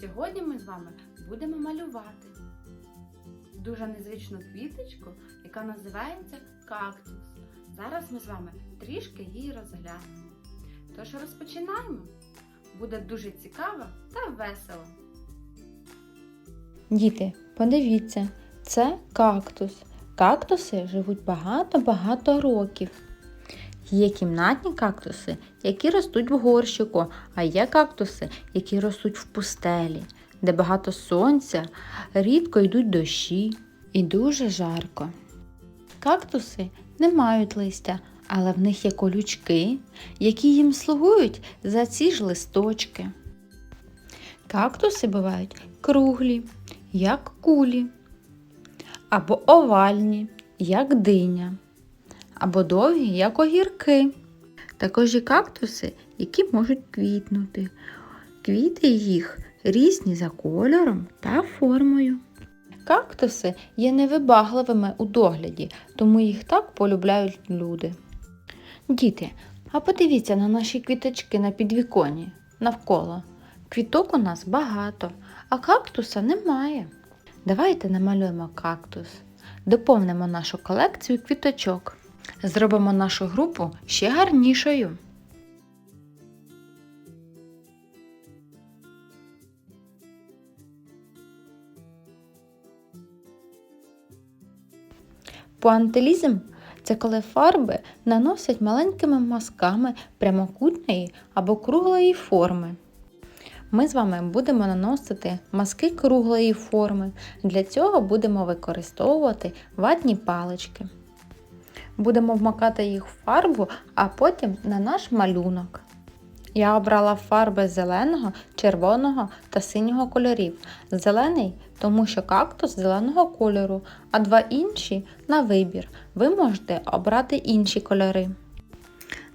Сьогодні ми з вами будемо малювати дуже незвичну квіточку, яка називається кактус. Зараз ми з вами трішки її розглянемо. Тож розпочинаємо. Буде дуже цікаво та весело. Діти, подивіться, це кактус. Кактуси живуть багато-багато років. Є кімнатні кактуси, які ростуть в горщику, а є кактуси, які ростуть в пустелі, де багато сонця, рідко йдуть дощі і дуже жарко. Кактуси не мають листя, але в них є колючки, які їм слугують за ці ж листочки. Кактуси бувають круглі, як кулі, або овальні, як диня, або довгі, як огірки. Також є кактуси, які можуть квітнути. Квіти їх різні за кольором та формою. Кактуси є невибагливими у догляді, тому їх так полюбляють люди. Діти, а подивіться на наші квіточки на підвіконні навколо. Квіток у нас багато, а кактуса немає. Давайте намалюємо кактус, доповнимо нашу колекцію квіточок. Зробимо нашу групу ще гарнішою. Пуантилізм це коли фарби наносять маленькими мазками прямокутної або круглої форми. Ми з вами будемо наносити маски круглої форми. Для цього будемо використовувати ватні палички. Будемо вмакати їх в фарбу, а потім на наш малюнок. Я обрала фарби зеленого, червоного та синього кольорів. Зелений, тому що кактус зеленого кольору, а два інші на вибір. Ви можете обрати інші кольори.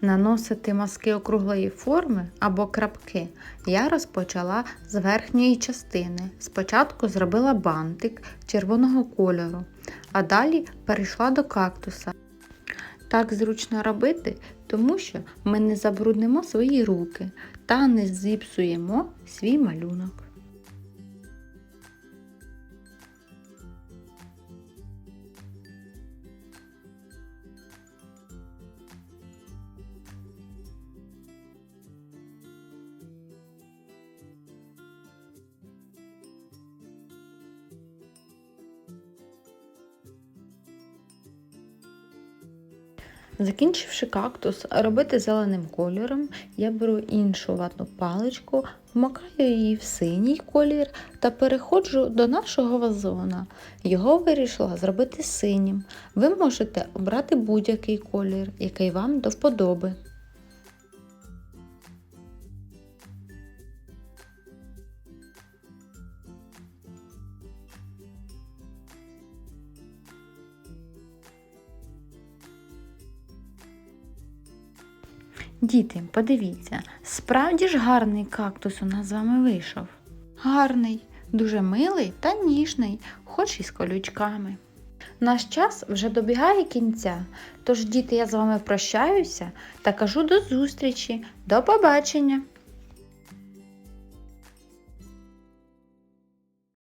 Наносити маски округлої форми або крапки я розпочала з верхньої частини. Спочатку зробила бантик червоного кольору, а далі перейшла до кактуса. Так зручно робити, тому що ми не забруднимо свої руки та не зіпсуємо свій малюнок. Закінчивши кактус робити зеленим кольором, я беру іншу ватну паличку, вмикаю її в синій колір та переходжу до нашого вазона. Його вирішила зробити синім. Ви можете обрати будь-який колір, який вам до вподоби. Діти, подивіться, справді ж гарний кактус у нас з вами вийшов. Гарний, дуже милий та ніжний, хоч і з колючками. Наш час вже добігає кінця, тож, діти, я з вами прощаюся та кажу до зустрічі, до побачення!